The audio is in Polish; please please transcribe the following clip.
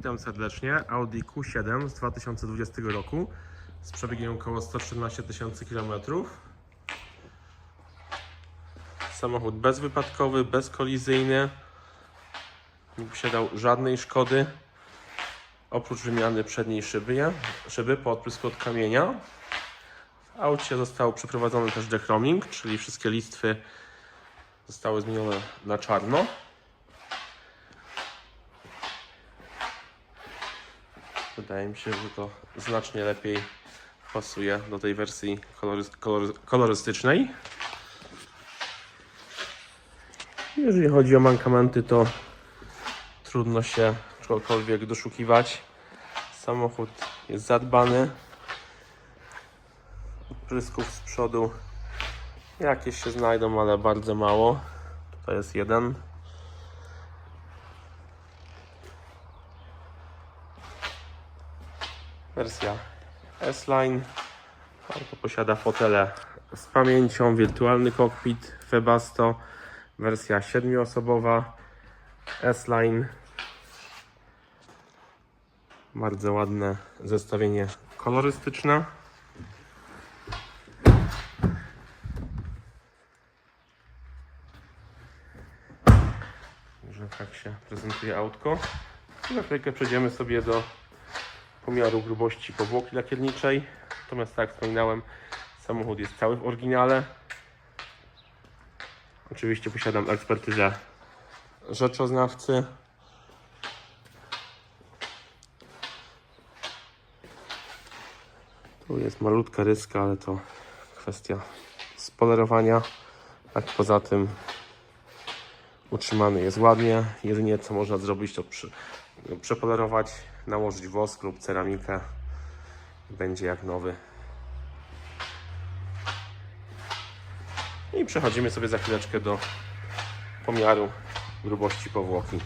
Witam serdecznie. Audi Q7 z 2020 roku z przebiegiem około 114 tysięcy kilometrów. Samochód bezwypadkowy, bezkolizyjny. Nie posiadał żadnej szkody. Oprócz wymiany przedniej szyby, szyby po odprysku od kamienia. W aucie został przeprowadzony też dechroming, czyli wszystkie listwy zostały zmienione na czarno. Wydaje mi się, że to znacznie lepiej pasuje do tej wersji kolorys- kolorystycznej. Jeżeli chodzi o mankamenty, to trudno się czegokolwiek doszukiwać. Samochód jest zadbany. Odprysków z przodu jakieś się znajdą, ale bardzo mało. Tutaj jest jeden. Wersja S-Line. Auto posiada fotele z pamięcią, wirtualny kokpit Webasto. Wersja 7-osobowa S-Line. Bardzo ładne zestawienie kolorystyczne. Że tak się prezentuje autko. Za chwilkę przejdziemy sobie do pomiaru grubości powłoki lakierniczej. Natomiast tak jak wspominałem, samochód jest cały w oryginale. Oczywiście posiadam ekspertyzę rzeczoznawcy. Tu jest malutka ryska, ale to kwestia spolerowania. Tak poza tym utrzymany jest ładnie. Jedynie co można zrobić to przy, przepolerować, nałożyć wosk lub ceramikę. Będzie jak nowy. I przechodzimy sobie za chwileczkę do pomiaru grubości powłoki.